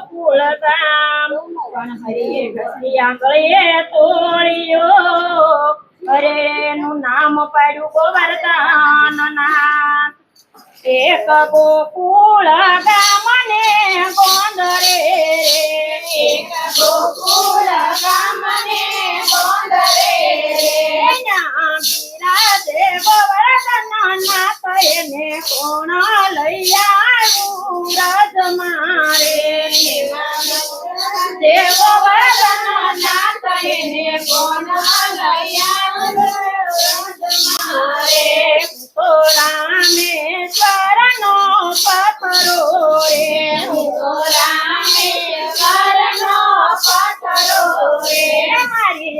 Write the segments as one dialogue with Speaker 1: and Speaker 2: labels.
Speaker 1: ગોકુળ ગામ પણ હરિએ ઘસી આંગળીએ તોળ્યો. અરે એનું નામ પાડ્યું ગોવર્ધન નાથ એક ગોકુળ ગામ ને ગોંદરે એક ગોકુળ ગામ ને ગોંદરે બિરાજે ગોવર્ધન નાથ એને કોણ મારે મારે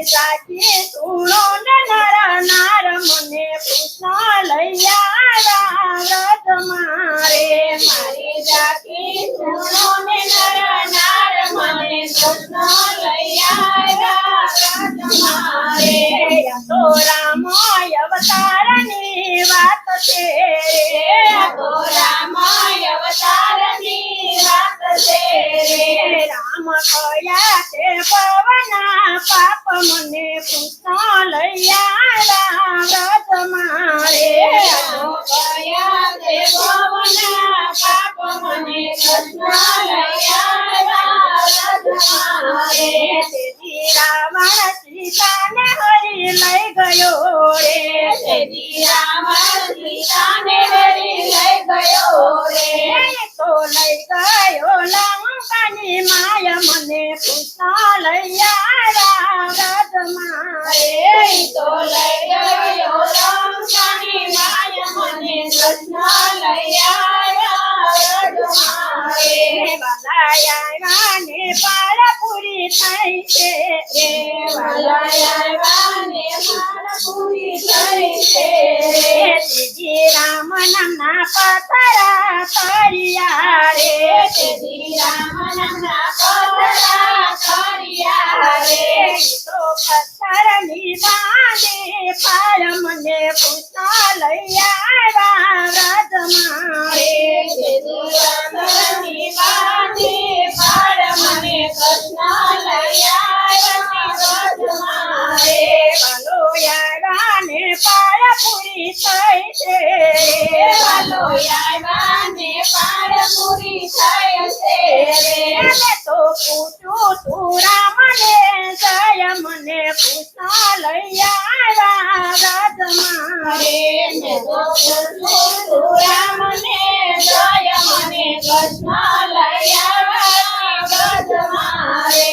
Speaker 1: સાચી સુણો નર નાર મને કૃષ્ણ આવ્યા મારે મારી સાચી સુણો રાવણ સીતાને હરી લઈ ગયો રે. તેથી રાવણ સીતાને લઈ ગયો રે તો લઈ ગયો પૂરી છે રે વાલાયા ને પાર થઈ છે રે શ્રી રામ નામના પથરા તરિયા રે શ્રી રામ નામના પથરા તરિયા રે તો પૂછું મને જય મને પૂછા લઈ આવ્યા વ્રત મારે પૂરા મને જય મને કૃષ્ણ લઈ આવ્યા વ્રત મારે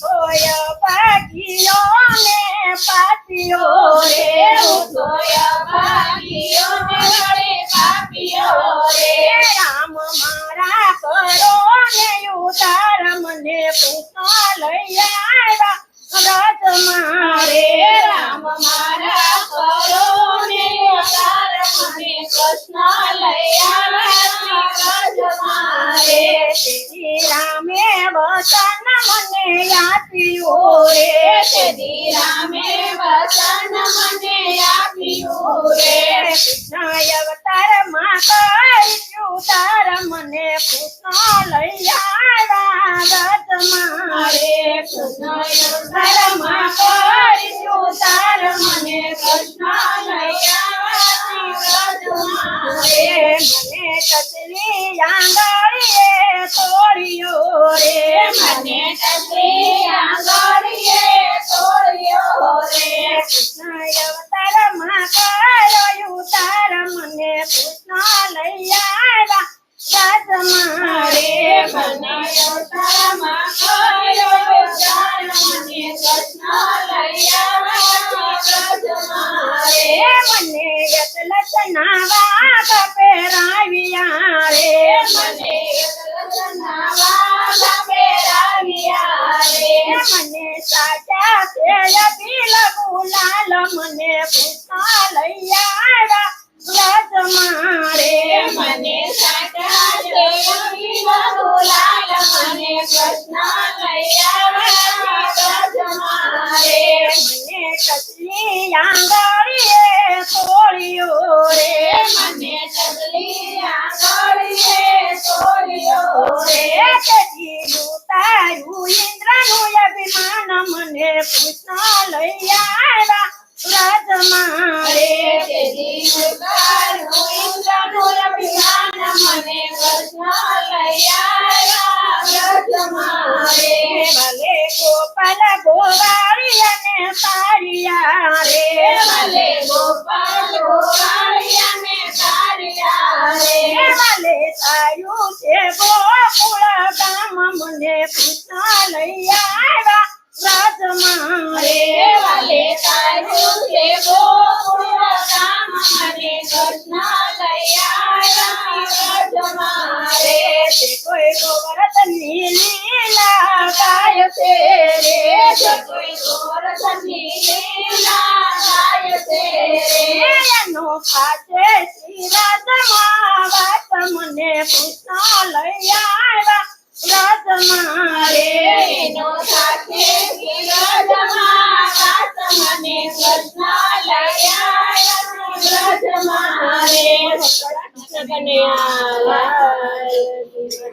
Speaker 1: કોય ભાગીઓ ને પાપીઓ રે પાપીઓ રે રામ મારા કરો ને ઉતાર મને કૃષ્ણ લઈ વચન મને આપ્યું રે. શ્રી રામે વચન મને આપ્યું રે. કૃષ્ણ અવતારમાં કર્યું તાર મને કૃષ્ણ લઈ આવ્યા વ્રત મારે કૃષ્ણ અવતારમાં મને પૂછા લઈ આવ્યા મારે મારે મને કસલી આંગળીએ કોળીઓ રે મને કસલી આંગળીએ કોળીઓ રે અભિમાન મને પૂછા લઈ લૈયાડા રજમારે તેજી ભલે ગોપાલ ગોવાળી અને ભલે ગોપાલ ગોવાળી અને તારિયા રે. ભલે તારું છે મને પૂછા લઈ આવ્યા વ્રજમાં રે તારું મને કૃષ્ણ તે કોઈ ગોવર્ધનની લીલા ગાય છે. રે તે કોઈ ગોવર્ધનની લીલા ગાય છે. રે એનો ખાતે શ્રીરાજમાં વાત મને કૃષ્ણ લઈ આવ્યા. વ્રજમાં રે એનો સાથે Bye. Bye. Bye.